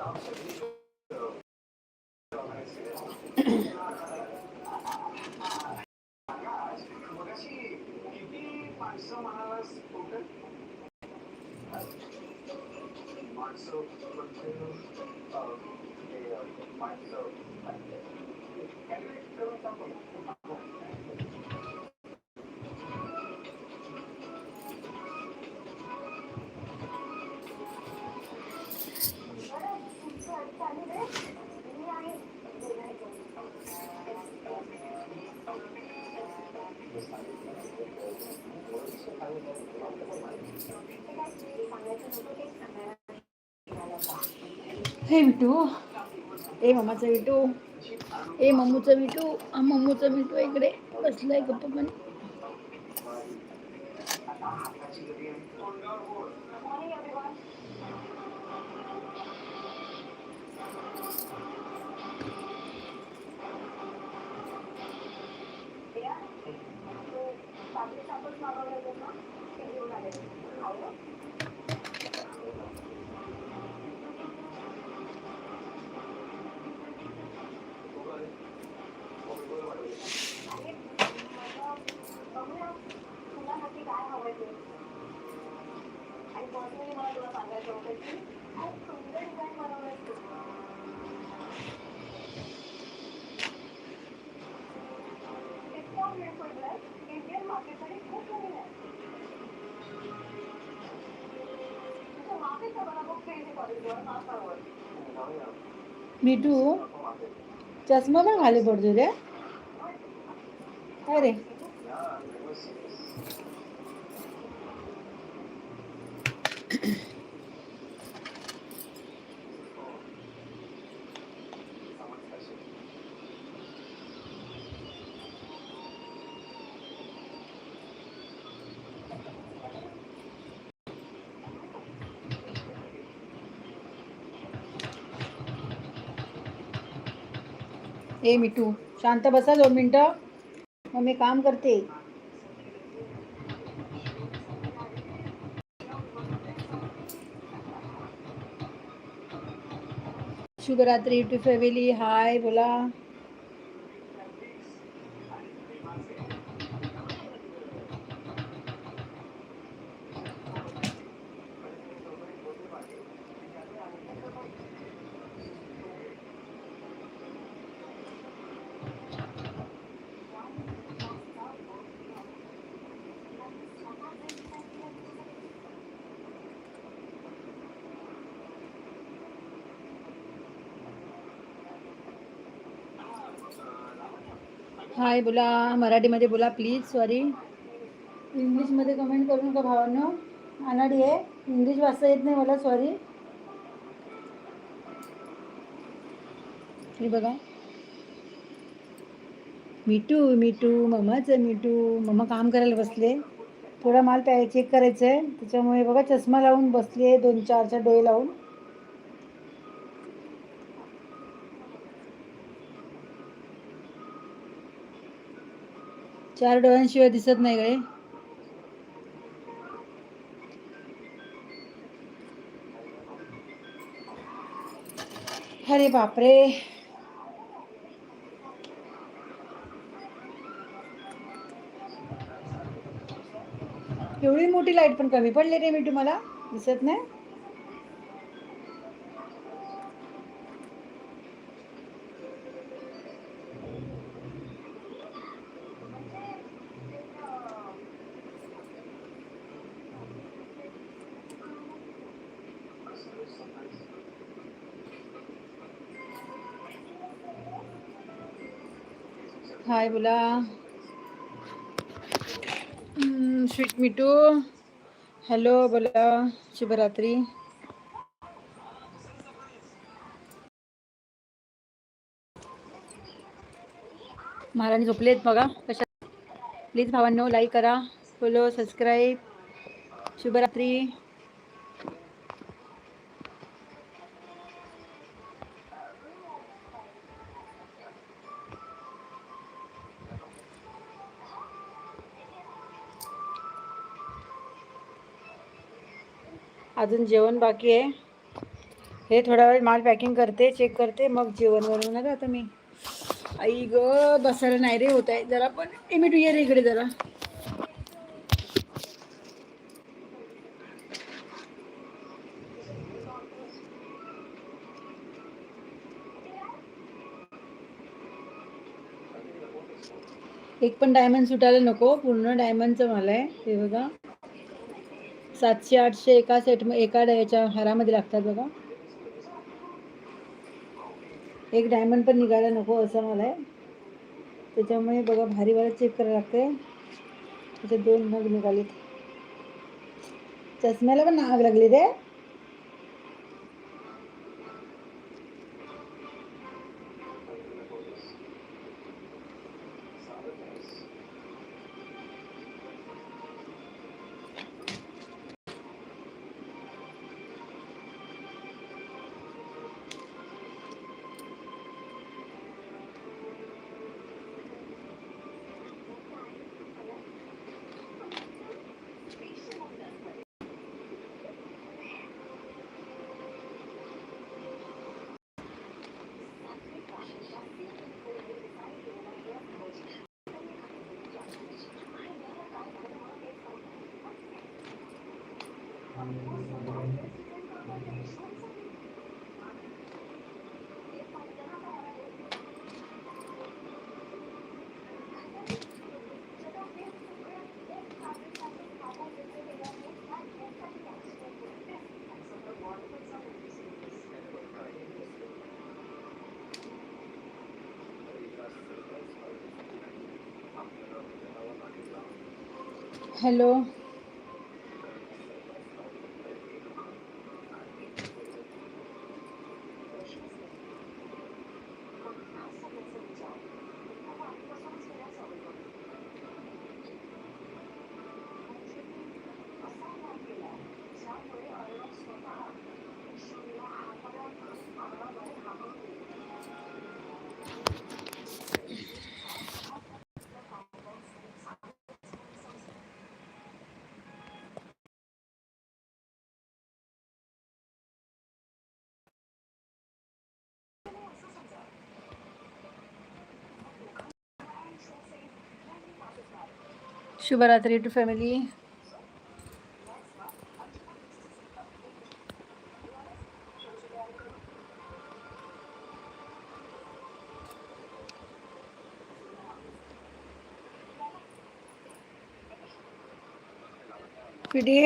So, हे विटू. ए मामाचं विटू. ए मम्मूचा विटू. हा मम्मूचा विटू इकडे. बसलाय गप्प पण मिठू चष्मा पण खाली पडतो रे काय ए, मिठू. शांत बसा दोन मिनटं. मग मी काम करते. शुभरात्री टू फॅमिली. हाय, बोला. हाय बोला. मराठीमध्ये बोला प्लीज सॉरी इंग्लिशमध्ये कमेंट करू नका भावांनो. अनाडी आहे. इंग्लिश वाचता येत नाही मला सॉरी हे बघा. मिठू मिठू मम्माचं मिठू. मम्मा काम करायला बसले. थोडा माल प्या चेक करायचं आहे त्याच्यामुळे बघा चष्मा लावून बसली दोन चार चार डोळे लावून. चार डोळ्यांशिवाय दिसत नाही गळे अरे बापरे. एवढी मोठी लाइट पण कमी पडली रे मी तुम्हाला. दिसत नाही? हाय बोला. स्वीट मिठू. हॅलो बोला. शुभरात्री. महाराणी झोपलेत बघा. कशा प्लीज भावांनो लाईक करा. फॉलो सबस्क्राईब शुभरात्री. अजून जेवण बाकी आहे. हे थोडा वेळ माल पॅकिंग करते चेक करते मग जेवण बनवणार आता मी. आई ग बसायला नाही रे होत आहे. जरा पण ए ये रे इकडे जरा. एक पण डायमंड सुटायला नको. पूर्ण डायमंडचं मला आहे. हे बघा. सातशे आठशे एका सेट एका याच्या हारामध्ये लागतात बघा. एक डायमंड पण निघायला नको असं मला आहे. त्याच्यामुळे बघा भारी भारी चेक करायला लागते त्याचे दोन नग निघालेत. चष्म्याला पण नाग लागली रे. हॅलो शुभरात्री टू फॅमिली. पिढी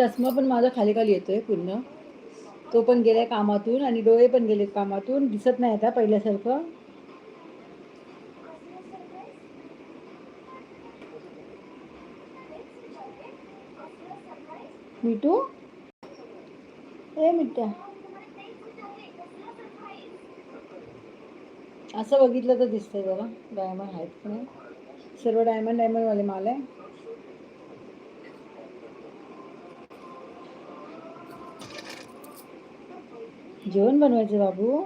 चष्मा पण माझा खाली खाली येतोय पूर्ण. तो पण गेलाय कामातून आणि डोळे पण गेले कामातून. दिसत नाही आता पहिल्यासारखं. मिठू ए मिठ्या असं बघितलं तर दिसतंय जरा डायमंड आहेत पण सर्व डायमंड डायमंडवाले माल आहे. जेवण बनवायचं बाबू?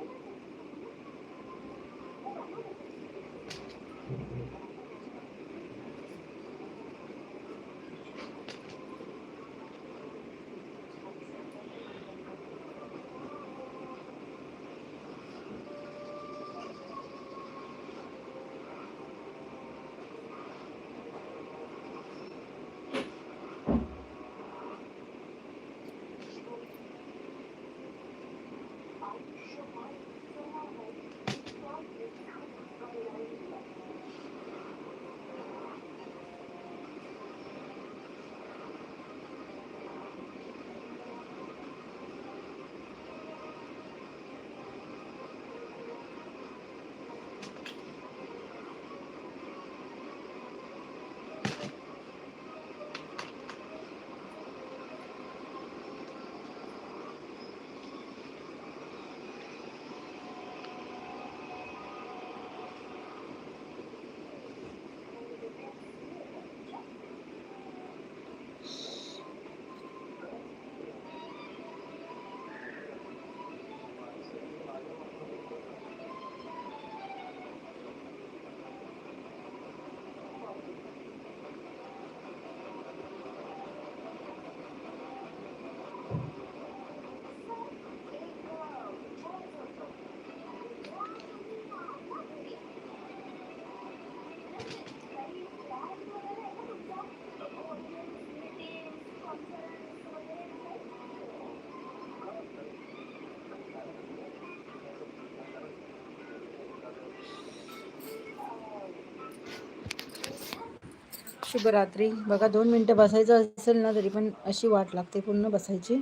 शुभरात्री. बघा दोन मिनटं बसायचं असेल ना तरी पण अशी वाट लागते पूर्ण बसायची.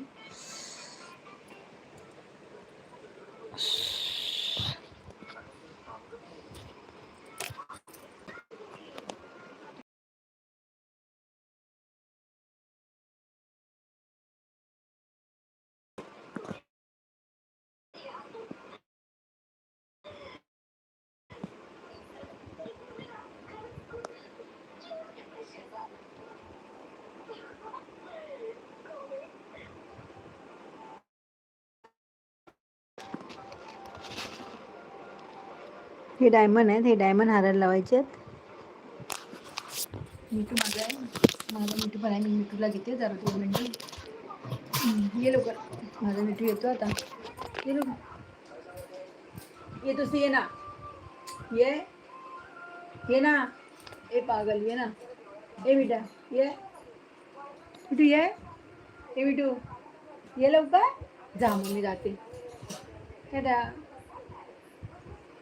हे डायमंड आहेत. हे डायमंड हारायला लावायचे आहेत. मिठू माझा आहे. माझा मिठू पण आहे. मी मिठूला घेते. जरा दोन मिनटं. ये लवकर. माझा मिठू येतो आता. ये लवकर. ये तू ये ना ये. ये ना. ए पागल ये ना. ए बेटा ये. मिठू ये. ए मिठू. ये लवकर. जा मग मी जाते टाटा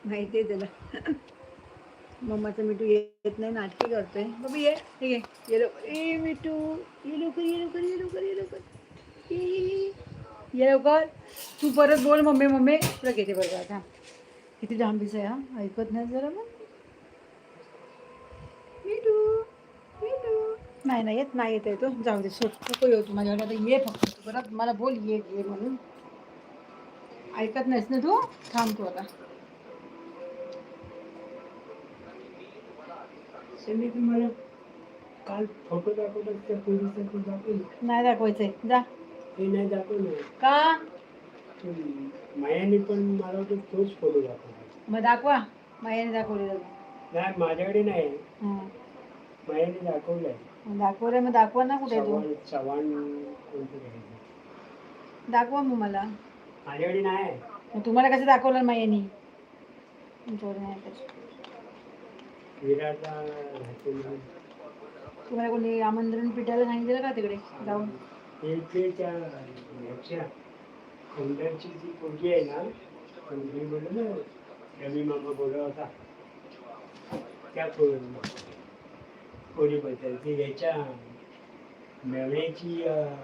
माहिती आहे त्याला. मम्माचं मिठू येत नाही नाटकी करतोय. बाबा ये ठीक आहे. ये लवकर. ए मिठू. ये लवकर ये लवकर ये लवकर ये लवकर. ये, ये, लवकर. तू परत बोल मम्मी मम्मी. तुला घेते बरोबर आता. किती लांबीच आहे हा? ऐकत नाही जरा मग. मिठू मिठू. नाही नाही येत नाही येत आहे तो. जाऊ दे सोड. नको येऊ तू माझ्याकडे. आता ये फक्त. तू परत मला बोल ये ये म्हणून. ऐकत नाहीस ना तू? थांब तू आता. त्यांनी तुम्हाला काल फोटो दाखवला त्या पोलिसांनी तो दाखवलं. नाही दाखवायचंय. जा. हे नाही दाखवलं. का? मायाने पण मला वाटतं तोच फोटो दाखवला. मग दाखवा. मायाने दाखवलेलं. नाही माझ्याकडे नाही. मायाने दाखवलंय. मग दाखवलंय मग दाखवा ना कुठे तू. चव्हाण चव्हाण कोणतरी आहे. दाखवा मग मला. माझ्याकडे नाही. मग तुम्हाला कसं दाखवलं मायानी? तुमच्याकडे नाही तर. म्हणून. तुम्हाला कोणी आमंत्रण पिठायला सांगितलं का तिकडे जाऊन? ते त्या ह्याच्या खंडरची जी पोरगी आहे ना पोरगी म्हणलं ना रवी मामा बोलला होता. त्या पो- पोरीबद्दल ती अं,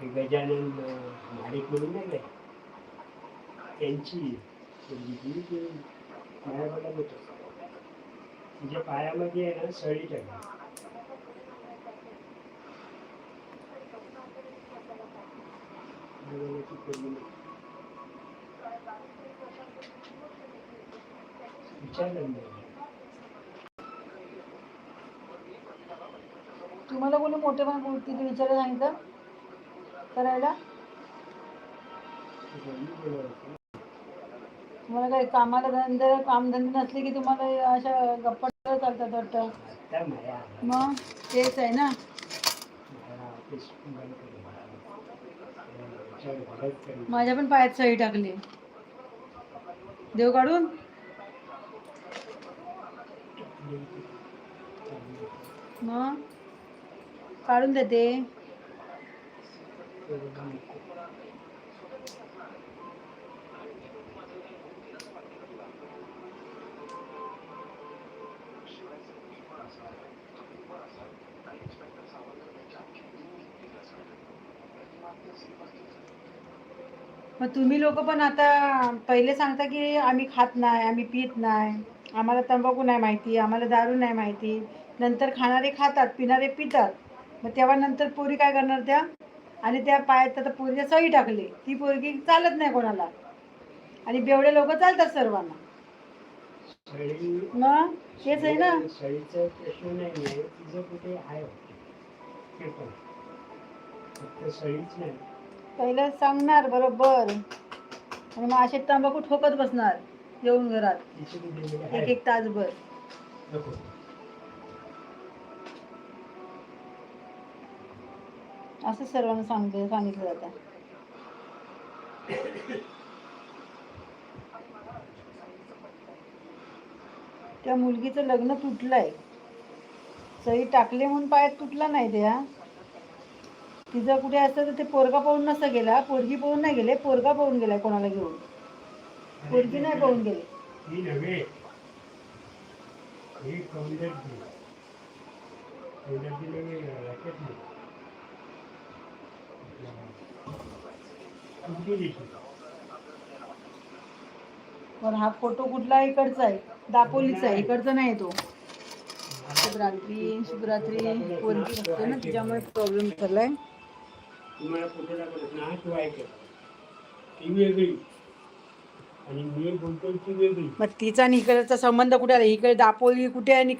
ते गजानन महाडिक म्हणून नाही काय त्यांची पोरगी ती ती पायापडा होतं. तिच्या पायामध्ये आहे ना सळी टाकली तुम्हाला कोणी मोठे पण तिथे विचारायला सांगितलं? करायला. तुम्हाला काही कामाला धंदे कामधंदे नसले की तुम्हाला अशा गप्पा चालतात वाटतं. मग तेच आहे ना. माझ्या पण पायात सही टाकली देव काढून मग काढून देते मग तुम्ही लोक पण आता पहिले सांगता की आम्ही खात नाही आम्ही पित नाही. आम्हाला तंबाखू नाही माहिती आम्हाला दारू नाही माहिती. नंतर खाणारे खातात पिणारे पितात. मग तेव्हा नंतर पोरी काय करणार त्या? आणि त्या पायात आता पोरीच्या सही टाकली. ती पोरगी चालत नाही कोणाला. आणि बेवडे लोक चालतात सर्वांना. मग? तेच आहे ना. सळीचा प्रश्न नाही. पहिलं सांगणार बरोबर. आणि मग असे तंबाखू ठोकत बसणार येऊन घरात. एक एक तासभर. असं सर्वांना सांगते सांगितलं जातं. त्या मुलगीचं लग्न तुटलंय. सही टाकले म्हणून पायात तुटला नाही त्या तिचं कुठे असतं तर ते पोरगा पाहून नसतं गेला. पोरगी पाहून नाही गेले पोरगा पाहून गेलाय कोणाला घेऊन. पोरगी नाही पाहून गेली. पण हा फोटो कुठला इकडचा आहे? दापोलीचा आहे. इकडचा नाही तो. शिवरात्री शिवरात्री पोरगी बघते ना त्याच्यामुळे प्रॉब्लेम झालाय. तुम्हाला कुठे दाखवत ना तू ऐकत ती वेगळी. आणि मी बोलतो ती वेगळी. मग तिचा आणि इकडचा संबंध कुठे आला? इकडे दापोली कुठे आहे आणि